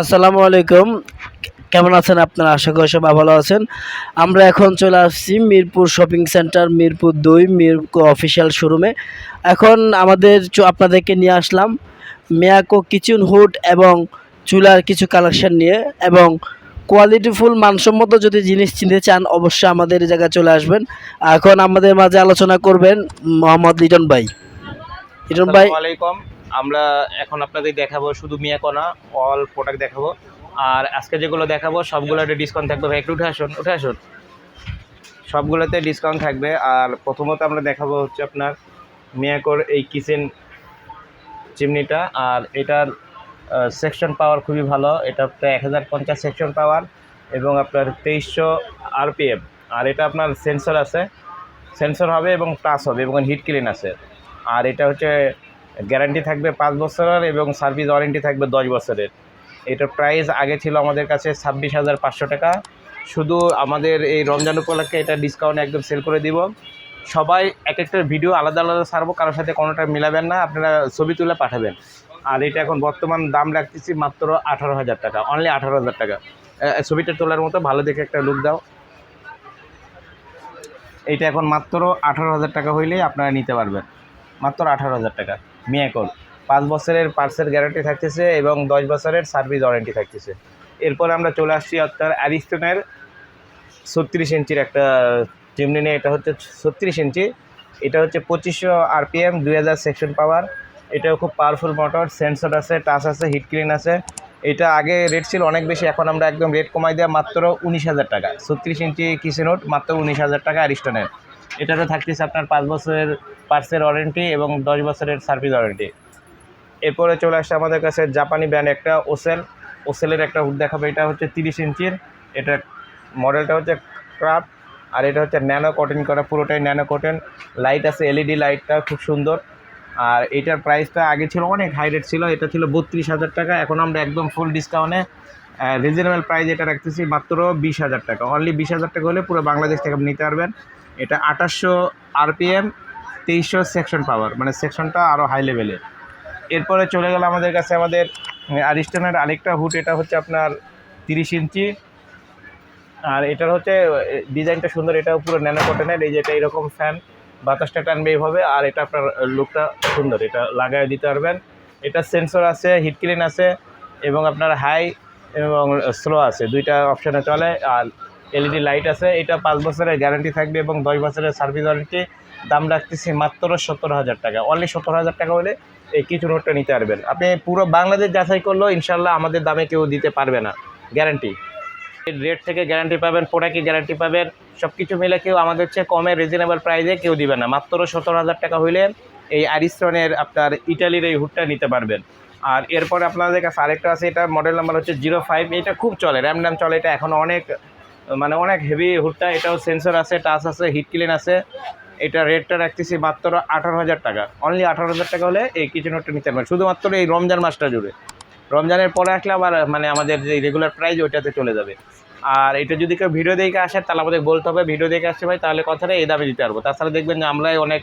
আসসালামু আলাইকুম। কেমন আছেন আপনারা? আশা করি সবাই ভালো আছেন। আমরা এখন চলে আসছি মিরপুর শপিং সেন্টার, মিরপুর দুই, মিরপুর অফিসিয়াল শোরুমে। এখন আমাদের আপনাদেরকে নিয়ে আসলাম মিয়াকো কিচেন হুড এবং চুলার কিছু কালেকশন নিয়ে এবং কোয়ালিটিফুল, মানসম্মত যদি জিনিস চিনতে চান, অবশ্যই আমাদের জায়গায় চলে আসবেন। এখন আমাদের মাঝে আলোচনা করবেন মোহাম্মদ লিটন ভাই। লিটন ভাই আমরা এখন আপনাদের দেখাবো শুধু মিয়াকোনা অল প্রোডাক্ট দেখাবো। আর আজকে যেগুলো দেখাবো, সবগুলোতে ডিসকাউন্ট থাকবে। ভাই, একটু উঠে আসুন উঠে আসুন। সবগুলোতে ডিসকাউন্ট থাকবে। আর প্রথমত আমরা দেখাবো হচ্ছে আপনার মিয়াকোর এই কিচেন চিমনিটা। আর এটার সেকশন পাওয়ার খুবই ভালো। এটা প্রায় এক হাজার পঞ্চাশ সেকশন পাওয়ার এবং আপনার তেইশশো আরপিএম আর এটা আপনার সেন্সর আছে। সেন্সর হবে এবং টাচ হবে এবং হিট ক্লিন আছে। আর এটা হচ্ছে গ্যারান্টি থাকবে পাঁচ বছরের এবং সার্ভিস ওয়ারেন্টি থাকবে দশ বছরের। এটার প্রাইস আগে ছিল আমাদের কাছে ছাব্বিশ হাজার পাঁচশো টাকা। শুধু আমাদের এই রমজান উপলক্ষে এটা ডিসকাউন্ট একদম সেল করে দিব। সবাই এক একটা ভিডিও আলাদা আলাদা ছাড়বো, কারোর সাথে কোনোটা মিলাবেন না, আপনারা ছবি তুলে পাঠাবেন। আর এটা এখন বর্তমান দাম রাখতেছি মাত্র আঠারো হাজার টাকা অনলি আঠারো হাজার টাকা। ছবিটা তোলার মতো, ভালো দেখে একটা লুক দাও। এইটা এখন মাত্র আঠারো হাজার টাকা হইলেই আপনারা নিতে পারবেন। মাত্র আঠারো হাজার টাকা। মিয়াকল পাঁচ বছরের পার্সের গ্যারান্টি থাকতেছে এবং দশ বছরের সার্ভিস ওয়ারেন্টি থাকতেছে। এরপর আমরা চলে আসছি আপনার অ্যারিস্টনের ছত্রিশ ইঞ্চির একটা চিমনি নিয়ে। এটা হচ্ছে ছত্রিশ ইঞ্চি। এটা হচ্ছে পঁচিশশো আরপিএম, দুই হাজার সেকশন পাওয়ার। এটাও খুব পাওয়ারফুল মোটর সেন্সর আছে টাচ আছে হিট ক্লিন আছে। এটা আগে রেট ছিল অনেক বেশি, এখন আমরা একদম রেট কমাই দেওয়া মাত্র উনিশ হাজার টাকা। ছত্রিশ ইঞ্চি কিসে নোট? মাত্র উনিশ হাজার টাকা অ্যারিস্টনের। এটাতে থাকতেছে আপনার পাঁচ বছরের পার্সের ওয়ারেন্টি এবং দশ বছরের সার্ভিস ওয়ারেন্টি। এরপরে চলে আসছে আমাদের কাছে জাপানি ব্র্যান্ড একটা ওসেল। ওসেলের একটা হুড দেখাবে, এটা হচ্ছে তিরিশ ইঞ্চির। এটা মডেলটা হচ্ছে ক্রাফট আর এটা হচ্ছে ন্যানো কটন করা, পুরোটাই ন্যানো কটন। লাইট আছে, এলইডি লাইটটা খুব সুন্দর। আর এটার প্রাইসটা আগে ছিল অনেক হাই রেট ছিল, এটা ছিল বত্রিশ হাজার টাকা। এখন আমরা একদম ফুল ডিসকাউন্টে রিজনেবল প্রাইস এটা রাখতেছি মাত্র বিশ হাজার টাকা। অনলি বিশ হাজার টাকা হলে পুরো বাংলাদেশ থেকে আপনি নিতে পারবেন। এটা আঠাশশো আরপিএম, তেইশশো সেকশন পাওয়ার মানে সেকশনটা আরও হাই লেভেলের এরপরে চলে গেল আমাদের কাছে আমাদের আরিস্টনের আরেকটা হুড, এটা হচ্ছে আপনার তিরিশ ইঞ্চি। আর এটার হচ্ছে ডিজাইনটা সুন্দর, এটা পুরো ন্যানো কটনের এই যে এটা এরকম ফ্যান বাতাসটা টানবে এইভাবে, আর এটা আপনার লুকটা সুন্দর, এটা লাগাই দিতে পারবেন। এটা সেন্সর আছে হিট ক্লিন আছে, এবং আপনার হাই এবং স্লো আছে, দুইটা অপশানে চলে, আর এলইডি লাইট আছে, এটা পাঁচ বছরের গ্যারান্টি থাকবে এবং দশ বছরের সার্ভিস ওয়ারেন্টি। দাম রাখতেছি মাত্র সত্তর হাজার টাকা। অনলি সত্তর হাজার টাকা হলে এই কিছু নোটটা নিতে পারবেন। আপনি পুরো বাংলাদেশ যাচাই করলেও ইনশাল্লাহ আমাদের দামে কেউ দিতে পারবে না। গ্যারান্টি রেট থেকে গ্যারান্টি পাবেন প্রোডাক্টে গ্যারান্টি পাবেন সব কিছু মিলে কেউ আমাদের চেয়ে কমে রিজনেবল প্রাইসে কেউ দিবে না। মাত্র সতেরো হাজার টাকা হইলে এই আরিস্টনের আপনার ইটালির এই হুডটা নিতে পারবেন। আর এরপরে আপনাদের কাছে আরেকটা আছে, এটা মডেল নাম্বার হচ্ছে জিরো ফাইভ এটা খুব চলে র্যাম র্যাম চলে, এটা এখন অনেক মানে অনেক হেভি হুডটা এটাও সেন্সর আছে টাচ আছে হিট ক্লিন আছে। এটা রেটটা রাখতেছি মাত্র আঠারো হাজার টাকা। অনলি আঠারো হাজার টাকা হলে এই কিচেন হুডটা নিতে পারবেন। শুধুমাত্র এই রমজান মাসটা জুড়ে। রমজানের পরে আসলে আবার মানে আমাদের যে রেগুলার প্রাইস ওইটাতে চলে যাবে। আর এটা যদি কেউ ভিডিও দেখে আসে, তাহলে আমাদের বলতে হবে ভিডিও দেখে আসছে ভাই, তাহলে কথাটা এই দামে দিতে পারব। তাছাড়া দেখবেন যে আমরাই অনেক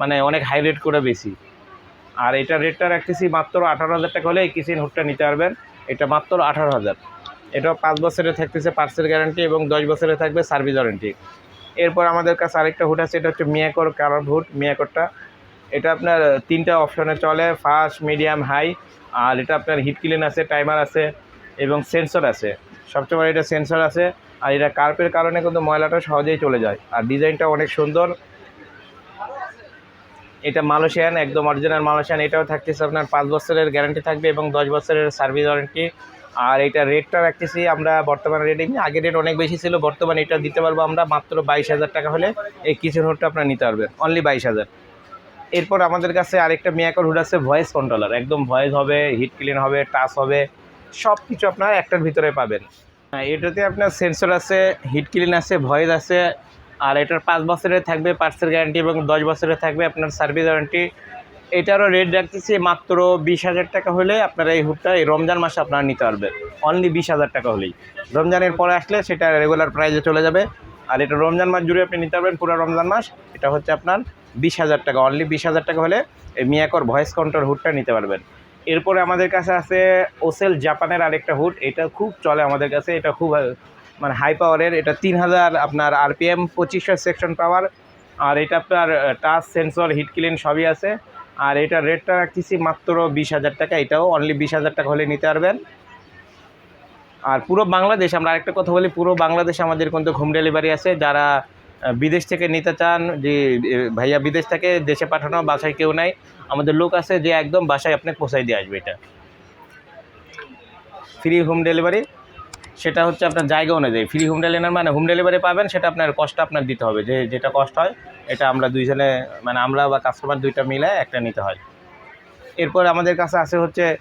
মানে অনেক হাই রেট করে বেশি। আর এটা রেটটা রাখতেছি মাত্র আঠারো হাজার টাকা হলে এই কিচেন হুডটা নিতে পারবেন। এটা মাত্র আঠারো হাজার। এটাও পাঁচ বছরে থাকতেছে পার্সেল গ্যারান্টি এবং দশ বছরে থাকবে সার্ভিস ওয়ারেন্টি। এরপর আমাদের কাছে আরেকটা হুড আছে, এটা হচ্ছে মিয়াকোর কালার হুড, মিয়াকোরটা। এটা আপনার তিনটা অপশনে চলে, ফাস্ট, মিডিয়াম, হাই। আর এটা আপনার হিট ক্লিন আছে, টাইমার আছে এবং সেন্সর আছে। সবচেয়ে বড় এটা সেন্সর আছে। আর এটা কার্পের কারণে কিন্তু ময়লাটা সহজেই চলে যায়। আর ডিজাইনটা অনেক সুন্দর। এটা মালয়েশিয়ান, একদম অরিজিনাল মালয়েশিয়ান। এটাও থাকতেছে আপনার পাঁচ বছরের গ্যারান্টি থাকবে এবং দশ বছরের সার্ভিস ওয়ারেন্টি। আর এটা রেটটা রাখতেছি আমরা বর্তমান রেটে আগে রেট অনেক বেশি ছিল বর্তমানে এটা দিতে পারব আমরা মাত্র বাইশ হাজার টাকা হলে। এই কিচেন হুডটা আপনার নিতে পারবেন অনলি বাইশ হাজার। এরপর আমাদের কাছে আরেকটা মিয়াকর হুড আছে ভয়েস কন্ট্রোলার একদম ভয়েস হবে হিট ক্লিন হবে টাচ হবে সব কিছু আপনার একটার ভিতরে পাবেন। হ্যাঁ, এটাতে আপনার সেন্সর আছে হিট ক্লিন আছে ভয়েস আছে। আর এটার পাঁচ বছরের থাকবে পার্সের গ্যারান্টি এবং দশ বছরের থাকবে আপনার সার্ভিস ওয়ারেন্টি এটারও রেট রাখতেছি মাত্র বিশ হাজার টাকা হলে আপনারা এই হুডটা এই রমজান মাসে আপনারা নিতে পারবেন। অনলি বিশ হাজার টাকা হলেই। রমজানের পরে আসলে সেটা রেগুলার প্রাইসে চলে যাবে। আর এটা রমজান মাস জুড়ে আপনি নিতে পারবেন পুরো রমজান মাস। এটা হচ্ছে আপনার বিশ হাজার টাকা। অনলি বিশ হাজার টাকা হলে এই মিয়াকর ভয়েস কন্ট্রোল হুডটা নিতে পারবেন। এরপরে আমাদের কাছে আছে ওসেল জাপানের আরেকটা হুড। এটা খুব চলে আমাদের কাছে। এটা খুব মানে হাই পাওয়ারের এটা তিন হাজার আপনার আরপিএম পঁচিশশো সেকশন পাওয়ার আর এটা আপনার টাচ সেন্সর হিট ক্লিন সবই আছে। আর এটা রেটটা রাখতেছি মাত্র বিশ হাজার টাকা। এটাও অনলি বিশ হাজার টাকা হলে নিতে পারবেন। আর পুরো বাংলাদেশ, আমরা আরেকটা কথা বলি, পুরো বাংলাদেশে আমাদের কিন্তু হোম ডেলিভারি আছে। যারা বিদেশ থেকে নিতে চান, যে ভাইয়া বিদেশ থেকে দেশে পাঠানো, বাসায় কেউ নাই, আমাদের লোক আছে যে একদম বাসায় আপনাকে পৌঁছাই দিয়ে আসবে এটা। ফ্রি হোম ডেলিভারি সেটা হচ্ছে আপনার জায়গা অনুযায়ী। ফ্রি হোম ডেলিভারি মানে হোম ডেলিভারি পাবেন, সেটা আপনার কষ্ট আপনার দিতে হবে। যে যেটা কষ্ট হয়, এটা আমরা দুইজনে মানে আমরা বা কাস্টমার দুইটা মিলে একটা নিতে হয়। এরপর আমাদের কাছে আছে হচ্ছে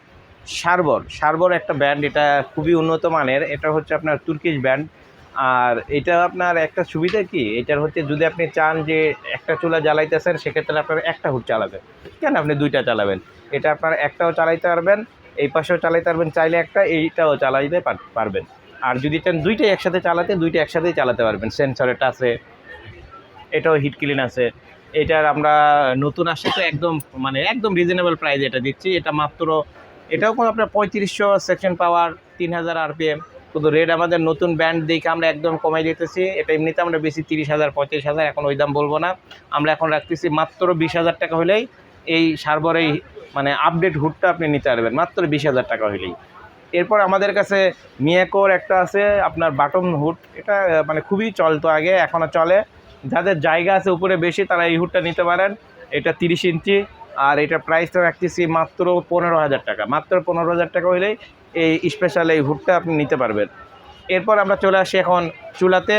সার্বর। সার্বর একটা ব্র্যান্ড এটা খুবই উন্নত মানের। এটা হচ্ছে আপনার তুর্কিশ ব্র্যান্ড আর এটা আপনার একটা সুবিধা কি? এটার হচ্ছে যদি আপনি চান যে একটা চুলা জ্বালাইতেছেন, সেক্ষেত্রে আপনার একটা হুড চালাবেন। কেন? আপনি দুইটা চালাবেন। এটা আপনার একটাও চালাইতে পারবেন, এই পাশেও চালাইতে পারবেন, চাইলে একটা, এইটাও চালাইতে পার- পারবেন। আর যদি চান দুইটাই একসাথে চালাতে, দুইটা একসাথেই চালাতে পারবেন। সেন্সরেটা আছে এটাও হিট ক্লিন আছে। এটার আমরা নতুন আসছে তো একদম মানে একদম রিজনেবল প্রাইস এটা দিচ্ছি। এটা মাত্র, এটাও কোনো আপনার পঁয়ত্রিশশো সেকশন পাওয়ার তিন হাজার আরপিএম কিন্তু রেট আমাদের নতুন ব্যান্ড দেখে আমরা একদম কমাই দিতেছি। এটা এমনিতে আমরা বেশি তিরিশ হাজার, পঁয়ত্রিশ হাজার, এখন ওই দাম বলব না। আমরা এখন রাখতেছি মাত্র বিশ হাজার টাকা হলেই এই সার্ভার এই মানে আপডেট হুডটা আপনি নিতে পারবেন। মাত্র বিশ হাজার টাকা হলেই। এরপর আমাদের কাছে মিয়াকোর একটা আছে, আপনার বাটন হুট এটা মানে খুবই চলতো আগে, এখনও চলে। যাদের জায়গা আছে উপরে বেশি, তারা এই হুটটা নিতে পারেন। এটা তিরিশ ইঞ্চি, আর এটা প্রাইসটা রাখতেছি মাত্র পনেরো হাজার টাকা। মাত্র পনেরো হাজার টাকা হইলেই এই স্পেশাল এই হুডটা আপনি নিতে পারবেন। এরপর আমরা চলে আসি এখন চুলাতে।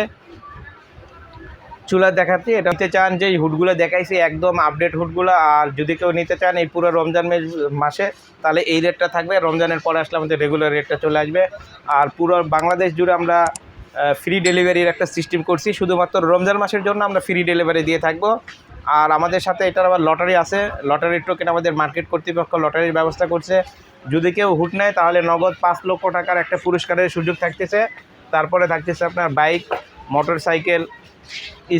চুলা দেখাচ্ছি, এটা নিতে চান যে হুডগুলো দেখাইছি, একদম আপডেট হুডগুলো, আর যদি কেউ নিতে চান এই পুরো রমজান মাসে, তাহলে এই রেটটা থাকবে, রমজানের পরে আসলে আমাদের রেগুলার রেটটা চলে আসবে। আর পুরো বাংলাদেশ জুড়ে আমরা ফ্রি ডেলিভারির একটা সিস্টেম করছি, শুধুমাত্র রমজান মাসের জন্য আমরা ফ্রি ডেলিভারি দিয়ে থাকব। আর আমাদের সাথে এটার আবার লটারি আছে লটারির টোকেন আমাদের মার্কেট কর্তৃপক্ষ লটারির ব্যবস্থা করছে। যদি কেউ হুট নেয়, তাহলে নগদ পাঁচ লক্ষ টাকার একটা পুরস্কারের সুযোগ থাকতেছে। তারপরে থাকতেছে আপনার bike motorcycle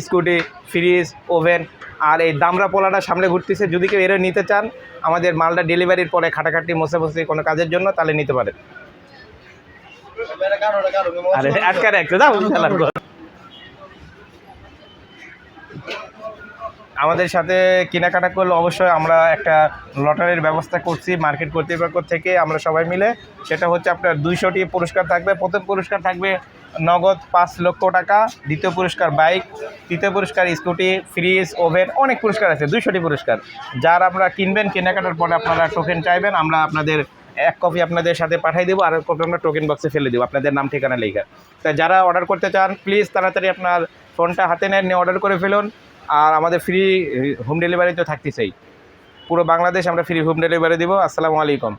scooty, fridge, oven, আর এই দামরা পোলাটা সামনে ঘুরতেছে। যদি কেউ এরা নিতে চান, আমাদের মালটা ডেলিভারির পরে খাটাখাটি মশে বসে কোনো কাজের জন্য, তাহলে নিতে পারেন। আরে আটকা রাখতে দাও চালান কর। আমাদের সাথে কেনাকাটা করলে, অবশ্যই আমরা একটা লটারির ব্যবস্থা করছি, মার্কেট কর্তৃপক্ষ থেকে আমরা সবাই মিলে। সেটা হচ্ছে আপনার দুইশোটি পুরস্কার থাকবে। প্রথম পুরস্কার থাকবে নগদ পাঁচ লক্ষ টাকা, দ্বিতীয় পুরস্কার বাইক, তৃতীয় পুরস্কার স্কুটি, ফ্রিজ, ওভেন, অনেক পুরস্কার আছে, দুইশোটি পুরস্কার। যার আমরা কিনবেন, কেনাকাটার পরে আপনারা টোকেন চাইবেন, আমরা আপনাদের এক কপি আপনাদের সাথে পাঠিয়ে দেবো, আর এক কপি আমরা টোকেন বক্সে ফেলে দেবো, আপনাদের নাম, ঠিকানা, লেখা। তা যারা অর্ডার করতে চান প্লিজ তাড়াতাড়ি আপনার ফোনটা হাতে নেন, নিয়ে অর্ডার করে ফেলুন। আর আমাদের ফ্রি হোম ডেলিভারি তো থাকতে চাই পুরো বাংলাদেশ আমরা ফ্রি হোম ডেলিভারি দিব। আসসালামু আলাইকুম।